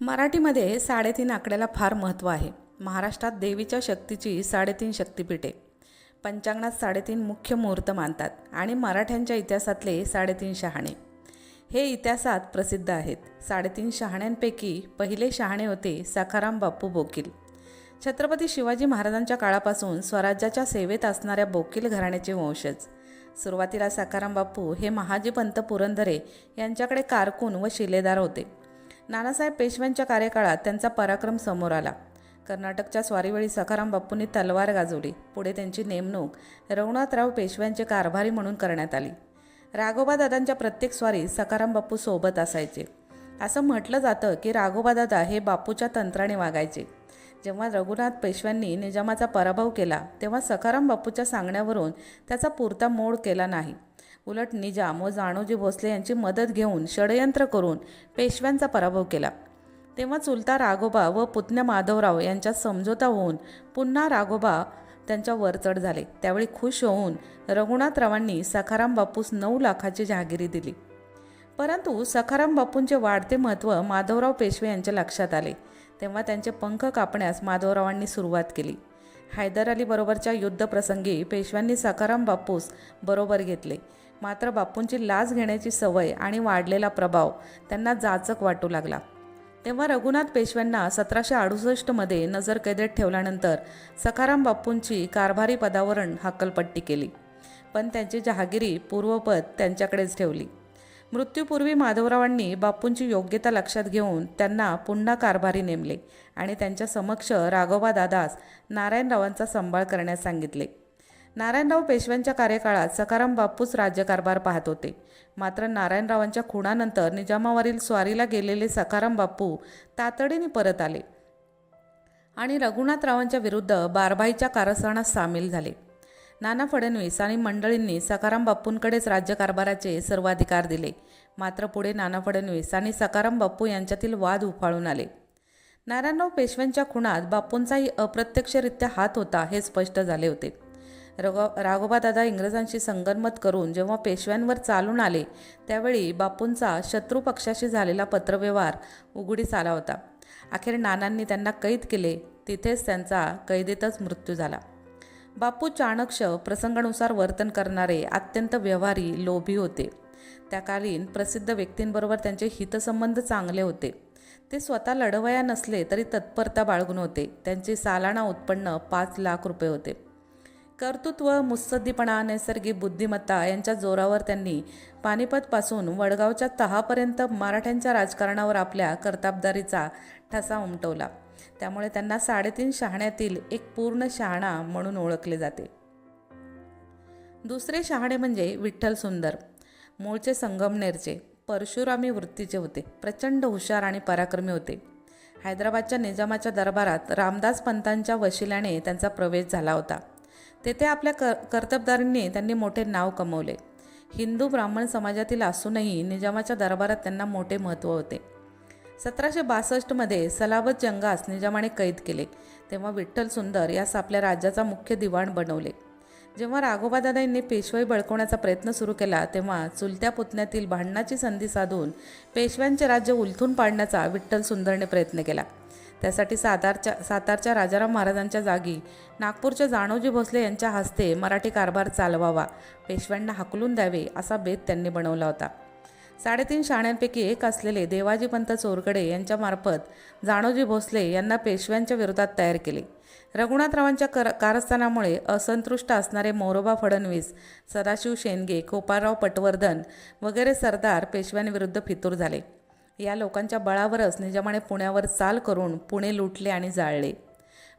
मराठीमध्ये साडेतीन आकड्याला फार महत्त्व आहे. महाराष्ट्रात देवीच्या शक्तीची साडेतीन शक्तिपीठे. पंचांगणात साडेतीन मुख्य मुहूर्त मानतात आणि मराठ्यांच्या इतिहासातले साडेतीन शहाणे. हे इतिहासात प्रसिद्ध आहेत. साडेतीन शहाण्यांपैकी पहिले शहाणे होते सखाराम बापू बोकील. छत्रपती शिवाजी महाराजांच्या काळापासून स्वराज्याच्या सेवेत असणाऱ्या बोकील घराण्याचे वंशज. सुरुवातीला सखाराम बापू हे महाजी पंत पुरंदरे यांच्याकडे कारकून व शिलेदार होते. नानासाहेब पेशव्यांच्या कार्यकाळात त्यांचा पराक्रम समोर आला. कर्नाटकच्या स्वारीवेळी सखाराम बाप्पूंनी तलवार गाजवली. पुढे त्यांची नेमणूक रघुनाथराव पेशव्यांचे कारभारी म्हणून करण्यात आली. राघोबा दादांच्या प्रत्येक स्वारी सखाराम बाप्पू सोबत असायचे. असं म्हटलं जातं की राघोबा दादा हे बापूच्या तंत्राने वागायचे. जेव्हा रघुनाथ पेशव्यांनी निजामाचा पराभव केला तेव्हा सखाराम बापूच्या सांगण्यावरून त्याचा पुरता मोड केला नाही. उलट निजाम व जाणोजी भोसले यांची मदत घेऊन षडयंत्र करून पेशव्यांचा पराभव केला. तेव्हा चुलता राघोबा व पुतण्या माधवराव यांच्यात समझोता होऊन पुन्हा राघोबा त्यांच्या वरचढ झाले. त्यावेळी खुश होऊन रघुनाथरावांनी सखाराम बापूस नऊ लाखाची जहागिरी दिली. परंतु सखाराम बापूंचे वाढते महत्त्व माधवराव पेशवे यांच्या लक्षात आले. तेव्हा त्यांचे पंख कापण्यास माधवरावांनी सुरुवात केली. हैदर अलीबरोबरच्या युद्धप्रसंगी पेशव्यांनी सखाराम बापूस बरोबर घेतले. मात्र बापूंची लाच घेण्याची सवय आणि वाढलेला प्रभाव त्यांना जाचक वाटू लागला. तेव्हा रघुनाथ पेशव्यांना सतराशे अडुसष्टमध्ये नजरकैदेत ठेवल्यानंतर सखाराम बापूंची कारभारी पदावरून हक्कलपट्टी केली. पण त्यांची जहागिरी पूर्वपद त्यांच्याकडेच ठेवली. मृत्यूपूर्वी माधवरावांनी बापूंची योग्यता लक्षात घेऊन त्यांना पुन्हा कारभारी नेमले आणि त्यांच्या समक्ष राघोबा दादास नारायणरावांचा सांभाळ करण्यास सांगितले. नारायणराव पेशव्यांच्या कार्यकाळात सखाराम बापूच राज्यकारभार पाहत होते. मात्र नारायणरावांच्या खुणानंतर निजामावरील स्वारीला गेलेले सखाराम बापू तातडीने परत आले आणि रघुनाथरावांच्या विरुद्ध बारभाईच्या कारस्थानात सामील झाले. नाना फडणवीस आणि मंडळींनी सखाराम बापूंकडेच राज्यकारभाराचे सर्वाधिकार दिले. मात्र पुढे नाना फडणवीस आणि सखाराम बापू यांच्यातील वाद उफाळून आले. नारायणराव पेशव्यांच्या खुणात बापूंचाही अप्रत्यक्षरित्या हात होता हे स्पष्ट झाले होते. रघो राघोबादादा इंग्रजांशी संगनमत करून जेव्हा पेशव्यांवर चालून आले त्यावेळी बापूंचा शत्रू पक्षाशी झालेला पत्रव्यवहार उघडीस आला होता. अखेर नानांनी त्यांना कैद केले तिथेच त्यांचा कैदेतच मृत्यू झाला. बापू चाणक्ष प्रसंगानुसार वर्तन करणारे अत्यंत व्यवहारी लोभी होते. त्याकालीन प्रसिद्ध व्यक्तींबरोबर त्यांचे हितसंबंध चांगले होते. ते स्वतः लढवया नसले तरी तत्परता बाळगून होते. त्यांचे सालाना उत्पन्न पाच लाख रुपये होते. कर्तृत्व मुत्सद्दीपणा नैसर्गिक बुद्धिमत्ता यांच्या जोरावर त्यांनी पानिपतपासून वडगावच्या तहापर्यंत मराठ्यांच्या राजकारणावर आपल्या कर्ताबदारीचा ठसा उमटवला. त्यामुळे त्यांना साडेतीन शहाण्यातील एक पूर्ण शहाणा म्हणून ओळखले जाते. दुसरे शहाणे म्हणजे विठ्ठल सुंदर. मूळचे संगमनेरचे परशुरामी वृत्तीचे होते. प्रचंड हुशार आणि पराक्रमी होते. हैदराबादच्या निजामाच्या दरबारात रामदास पंतांच्या वशिल्याने त्यांचा प्रवेश झाला होता. तेथे आपल्या कर कर्तबदारींनी त्यांनी मोठे नाव कमवले. हिंदू ब्राह्मण समाजातील असूनही निजामाच्या दरबारात त्यांना मोठे महत्त्व होते. सतराशे बासष्टमध्ये सलाबत जंगास निजामाने कैद केले तेव्हा विठ्ठल सुंदर यास आपल्या राज्याचा मुख्य दिवाण बनवले. जेव्हा राघोबादादा यांनी पेशवाई बळकवण्याचा प्रयत्न सुरू केला तेव्हा चुलत्या पुतण्यातील भांडणाची संधी साधून पेशव्यांचे राज्य उलथून पाडण्याचा विठ्ठल सुंदरने प्रयत्न केला. त्यासाठी सातारच्या सातारच्या राजाराम महाराजांच्या जागी नागपूरच्या जाणोजी भोसले यांच्या हस्ते मराठी कारभार चालवावा. पेशव्यांना हाकलून द्यावे असा बेत त्यांनी बनवला होता. साडेतीन शाण्यांपैकी एक असलेले देवाजीपंत चोरकडे यांच्यामार्फत जाणोजी भोसले यांना पेशव्यांच्या विरोधात तयार केले. रघुनाथरावांच्या कर कारस्थानामुळे असंतुष्ट असणारे मोरोबा फडणवीस सदाशिव शेंडगे गोपाळराव पटवर्धन वगैरे सरदार पेशव्यांविरुद्ध फितूर झाले. या लोकांच्या बळावरच निजामाने पुण्यावर चाल करून पुणे लुटले आणि जाळले.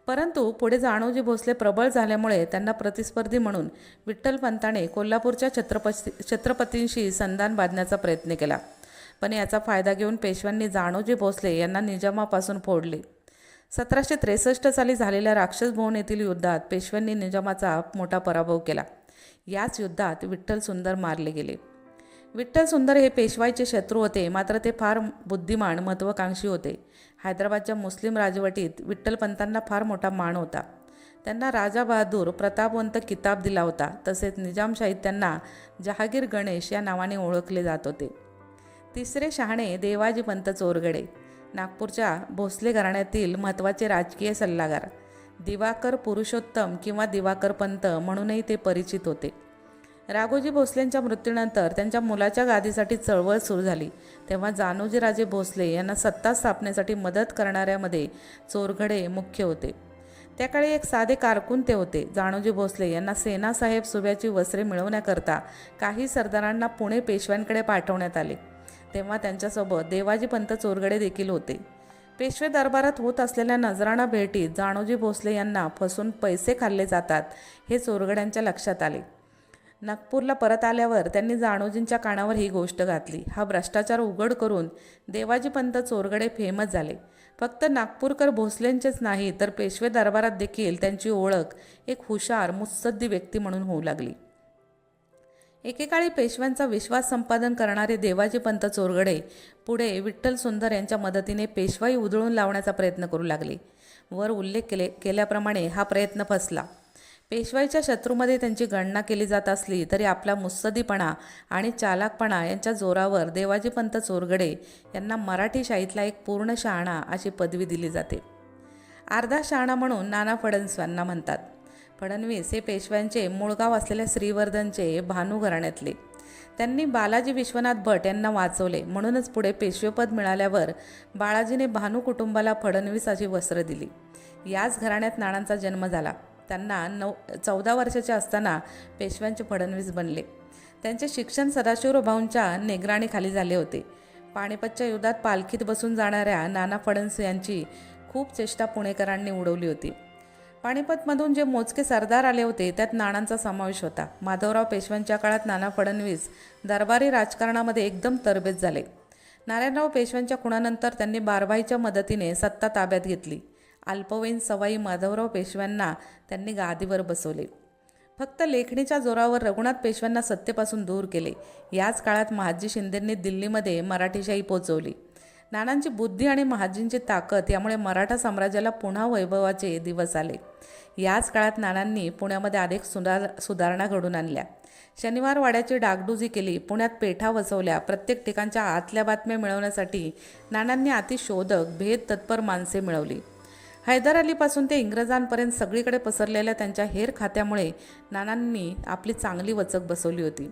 परंतु पुढे जाणोजी भोसले प्रबळ झाल्यामुळे त्यांना प्रतिस्पर्धी म्हणून विठ्ठलपंताने कोल्हापूरच्या छत्रपती छत्रपतींशी संधान बांधण्याचा प्रयत्न केला. पण याचा फायदा घेऊन पेशव्यांनी जाणोजी भोसले यांना निजामापासून फोडले. सतराशे त्रेसष्ट साली झालेल्या राक्षस भवन येथील युद्धात पेशव्यांनी निजामाचा मोठा पराभव केला. याच युद्धात विठ्ठल सुंदर मारले गेले. विठ्ठल सुंदर हे पेशवाईचे शत्रू होते मात्र ते फार बुद्धिमान महत्त्वाकांक्षी होते. हैदराबादच्या मुस्लिम राजवटीत विठ्ठलपंतांना फार मोठा मान होता. त्यांना राजा बहादूर प्रतापवंत किताब दिला होता तसेच निजामशाहीत त्यांना जहागीर गणेश या नावाने ओळखले जात होते. तिसरे शहाणे देवाजीपंत चोरगडे नागपूरच्या भोसले घराण्यातील महत्त्वाचे राजकीय सल्लागार. दिवाकर पुरुषोत्तम किंवा दिवाकर पंत म्हणूनही ते परिचित होते. राघोजी भोसलेंच्या मृत्यूनंतर त्यांच्या मुलाच्या गादीसाठी चळवळ सुरू झाली. तेव्हा जानोजीराजे भोसले यांना सत्ता स्थापनेसाठी मदत करणाऱ्यामध्ये चोरघडे मुख्य होते. त्या काळी एक साधे कारकून ते होते. जानोजी भोसले यांना सेनासाहेब सुब्याची वस्त्रे मिळवण्याकरता काही सरदारांना पुणे पेशव्यांकडे पाठवण्यात आले. तेव्हा त्यांच्यासोबत देवाजी पंत चोरगडे देखील होते. पेशवे दरबारात होत असलेल्या नजराणा भेटीत जानोजी भोसले यांना फसून पैसे खाल्ले जातात हे चोरगड्यांच्या लक्षात आले. नागपूरला परत आल्यावर त्यांनी जाणोजींच्या कानावर ही गोष्ट घातली. हा भ्रष्टाचार उघड करून देवाजी पंत चोरगडे फेमस झाले. फक्त नागपूरकर भोसलेंचेच नाही तर पेशवे दरबारात देखील त्यांची ओळख एक हुशार मुत्सद्दी व्यक्ती म्हणून होऊ लागली. एकेकाळी पेशव्यांचा विश्वास संपादन करणारे देवाजी पंत चोरगडे पुढे विठ्ठल सुंदर यांच्या मदतीने पेशवाई उधळून लावण्याचा प्रयत्न करू लागले. वर उल्लेख केले केल्याप्रमाणे हा प्रयत्न फसला. पेशवाईच्या शत्रूमध्ये त्यांची गणना केली जात असली तरी आपला मुत्सदीपणा आणि चालाकपणा यांच्या जोरावर देवाजीपंत चोरगडे यांना मराठी शाहीतला एक पूर्ण शहाणा अशी पदवी दिली जाते. अर्धा शहाणा म्हणून नाना फडणवीस यांना म्हणतात. फडणवीस हे पेशव्यांचे मूळगाव असलेल्या श्रीवर्धनचे भानू घराण्यातले. त्यांनी बालाजी विश्वनाथ भट यांना वाचवले म्हणूनच पुढे पेशवेपद मिळाल्यावर बाळाजीने भानू कुटुंबाला फडणवीस अशी वस्त्र दिली. याच घराण्यात नाणांचा जन्म झाला. त्यांना नऊ चौदा वर्षाचे असताना पेशव्यांचे फडणवीस बनले. त्यांचे शिक्षण सदाशिवराव भाऊंच्या नेगराणीखाली झाले होते. पानिपतच्या युद्धात पालखीत बसून जाणाऱ्या नाना फडणवीस यांची खूप चेष्टा पुणेकरांनी उडवली होती. पानिपतमधून जे मोजके सरदार आले होते त्यात नाणांचा समावेश होता. माधवराव पेशव्यांच्या काळात नाना फडणवीस दरबारी राजकारणामध्ये एकदम तरबेज झाले. नारायणराव पेशव्यांच्या खुणानंतर त्यांनी बारभाईच्या मदतीने सत्ता ताब्यात घेतली. अल्पवयीन सवाई माधवराव पेशव्यांना त्यांनी गादीवर बसवले. फक्त लेखणीच्या जोरावर रघुनाथ पेशव्यांना सत्तेपासून दूर केले. याच काळात महाजी शिंदेंनी दिल्लीमध्ये मराठीशाही पोचवली. नानांची बुद्धी आणि महाजींची ताकद यामुळे मराठा साम्राज्याला पुन्हा वैभवाचे दिवस आले. याच काळात नानांनी पुण्यामध्ये अनेक सुधार सुधारणा घडून आणल्या. शनिवार वाड्याची डागडुजी केली. पुण्यात पेठा वसवल्या. प्रत्येक ठिकाणच्या आतल्या बातम्या मिळवण्यासाठी नानांनी अतिशोधक भेद तत्पर माणसे मिळवली. हैदर अलीपासून ते इंग्रजांपर्यंत सगळीकडे पसरलेल्या त्यांच्या हेर खात्यामुळे नानांनी आपली चांगली वचक बसवली होती.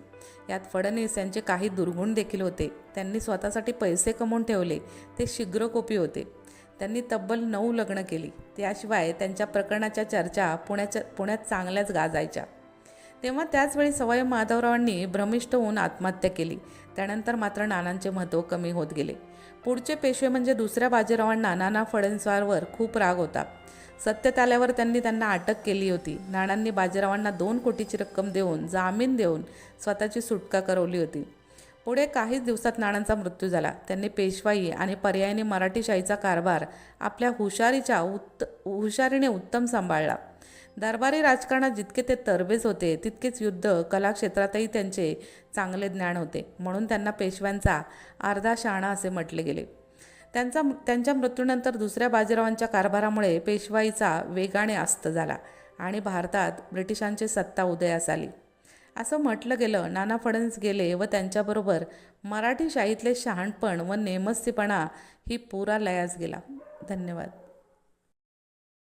यात फडणवीस यांचे काही दुर्गुण देखील होते. त्यांनी स्वतःसाठी पैसे कमवून ठेवले. ते शीघ्रकोपी होते. त्यांनी तब्बल नऊ लग्न केली. त्याशिवाय त्यांच्या प्रकरणाच्या चर्चा पुण्याच्या पुण्यात चांगल्याच गाजायच्या. तेव्हा त्याचवेळी सवाई माधवरावांनी भ्रमिष्ट होऊन आत्महत्या केली. त्यानंतर मात्र नानांचे महत्त्व कमी होत गेले. पुढचे पेशवे म्हणजे दुसऱ्या बाजीरावांना नाना फडणवीसांवर खूप राग होता. सत्तेत आल्यावर त्यांनी त्यांना अटक केली होती. नानांनी बाजीरावांना दोन कोटीची रक्कम देऊन जामीन देऊन स्वतःची सुटका करवली होती. पुढे काहीच दिवसात नानांचा मृत्यू झाला. त्यांनी पेशवाई आणि पर्यायाने मराठी शाहीचा कारभार आपल्या हुशारीच्या उत्त हुशारीने उत्तम सांभाळला. दरबारी राजकारणात जितके ते तरबेज होते तितकेच युद्ध कलाक्षेत्रातही त्यांचे चांगले ज्ञान होते म्हणून त्यांना पेशव्यांचा अर्धा शहाणा असे म्हटले गेले. त्यांचा त्यांच्या मृत्यूनंतर दुसऱ्या बाजीरावांच्या कारभारामुळे पेशवाईचा वेगाने अस्त झाला आणि भारतात ब्रिटिशांची सत्ता उदयास आली. असं म्हटलं गेलं नाना फडणवीस गेले व त्यांच्याबरोबर मराठी शाहीतले शहाणपण व नेमस्तीपणा ही पुरा लयास गेला. धन्यवाद.